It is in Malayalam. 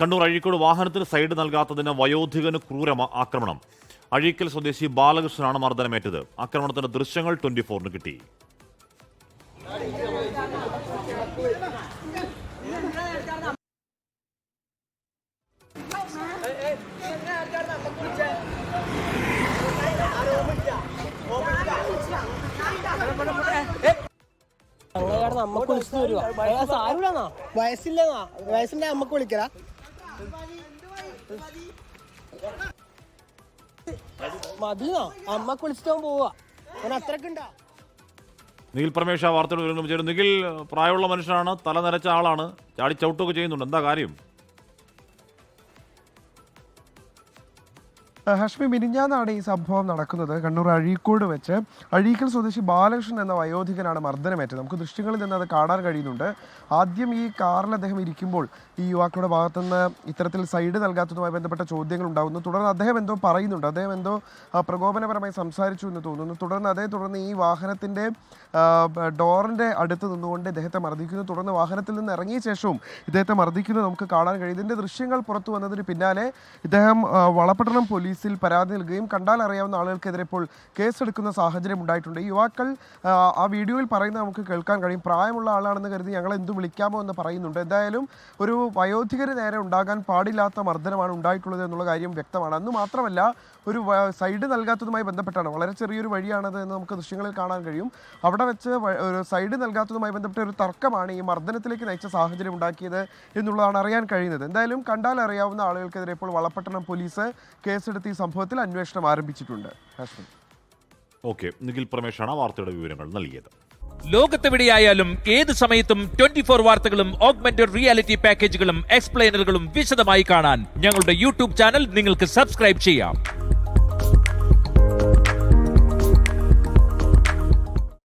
കണ്ണൂർ അഴീക്കോട് വാഹനത്തിന് സൈഡ് നൽകാത്തതിന് വയോധികന് ക്രൂര ആക്രമണം. അഴീക്കൽ സ്വദേശി ബാലകൃഷ്ണനാണ് മർദ്ദനമേറ്റത്. ആക്രമണത്തിന്റെ ദൃശ്യങ്ങൾ ട്വന്റി ഫോറിന് കിട്ടി വയസ്സില്ലെന്നാ? വയസ്സിന്റെ അമ്മയ്ക്ക് വിളിക്കലാ? വിളിച്ചിട്ട് പോവാ. നിഖിൽ പ്രമേഷ വാർത്തയോട് വരുന്നു നിഖിൽ പ്രായമുള്ള മനുഷ്യനാണ് തല നരച്ച ആളാണ്. ചാടി ചവിട്ടൊക്കെ ചെയ്യുന്നുണ്ട്. എന്താ കാര്യം? ഹഷ്മി മിനിഞ്ഞാന്നാണ് ഈ സംഭവം നടക്കുന്നത്. കണ്ണൂർ അഴീക്കോട് വെച്ച് അഴീക്കൽ സ്വദേശി ബാലകൃഷ്ണൻ എന്ന വയോധികനാണ് മർദ്ദനമേറ്റത്. നമുക്ക് ദൃശ്യങ്ങളിൽ നിന്ന് അത് കാണാൻ കഴിയുന്നുണ്ട്. ആദ്യം ഈ കാറിൽ അദ്ദേഹം ഇരിക്കുമ്പോൾ ഈ യുവാക്കളുടെ ഭാഗത്തുനിന്ന് ഇത്തരത്തിൽ സൈഡ് നൽകാത്തതുമായി ബന്ധപ്പെട്ട ചോദ്യങ്ങൾ ഉണ്ടാകുന്നു തുടർന്ന് അദ്ദേഹം എന്തോ പറയുന്നുണ്ട്. അദ്ദേഹം എന്തോ പ്രകോപനപരമായി സംസാരിച്ചു എന്ന് തോന്നുന്നു. തുടർന്ന് അതേ തുടർന്ന് ഈ വാഹനത്തിന്റെ ഡോറിന്റെ അടുത്ത് നിന്നുകൊണ്ട് ഇദ്ദേഹത്തെ മർദ്ദിക്കുന്നു. തുടർന്ന് വാഹനത്തിൽ നിന്ന് ഇറങ്ങിയ ശേഷവും ഇദ്ദേഹത്തെ മർദ്ദിക്കുന്നത് നമുക്ക് കാണാൻ കഴിയും. ഇതിന്റെ ദൃശ്യങ്ങൾ പുറത്തു വന്നതിന് പിന്നാലെ ഇദ്ദേഹം വളപട്ടണം വളപട്ടണം പോലീസിൽ പരാതി നൽകുകയും കണ്ടാൽ അറിയാവുന്ന ആളുകൾക്കെതിരെ ഇപ്പോൾ കേസെടുക്കുന്ന സാഹചര്യം ഉണ്ടായിട്ടുണ്ട്. യുവാക്കൾ ആ, ആ വീഡിയോയിൽ പറയുന്നത് നമുക്ക് കേൾക്കാൻ കഴിയും. പ്രായമുള്ള ആളാണെന്ന് കരുതി ഞങ്ങൾ എന്ത് വിളിക്കാമോ എന്ന് പറയുന്നുണ്ട്. എന്തായാലും ഒരു വയോധികര് നേരെ ഉണ്ടാകാൻ പാടില്ലാത്ത മർദ്ദനമാണ് ഉണ്ടായിട്ടുള്ളത് എന്നുള്ള കാര്യം വ്യക്തമാണ്. അന്ന് മാത്രമല്ല ഒരു സൈഡ് നൽകാത്തതുമായി ബന്ധപ്പെട്ടാണ്. വളരെ ചെറിയൊരു വഴിയാണത് എന്ന് നമുക്ക് ദൃശ്യങ്ങളിൽ കാണാൻ കഴിയും. അവിടെ വെച്ച് ഒരു സൈഡ് നൽകാത്തതുമായി ബന്ധപ്പെട്ട ഒരു തർക്കമാണ് ഈ മർദ്ദനത്തിലേക്ക് നയിച്ച സാഹചര്യം ഉണ്ടാക്കിയത് എന്നുള്ളതാണ് അറിയാൻ കഴിയുന്നത്. എന്തായാലും കണ്ടാൽ അറിയാവുന്ന ആളുകൾക്കെതിരെ ഇപ്പോൾ വളപട്ടണം പോലീസ് കേസെടുത്ത് ഈ സംഭവത്തിൽ അന്വേഷണം ആരംഭിച്ചിട്ടുണ്ട്. ഹാഷ്മി ഓക്കെ നിഖിൽ പ്രമേഷാണ് വാർത്തയുടെ വിവരങ്ങൾ നൽകിയത്. ലോകത്തെവിടെയായാലും ഏത് സമയത്തും ട്വന്റി ഫോർ വാർത്തകളും ഓഗ്മെന്റഡ് റിയാലിറ്റി പാക്കേജുകളും എക്സ്പ്ലെയിനറുകളും വിശദമായി കാണാൻ ഞങ്ങളുടെ യൂട്യൂബ് ചാനൽ നിങ്ങൾക്ക് സബ്സ്ക്രൈബ് ചെയ്യാം.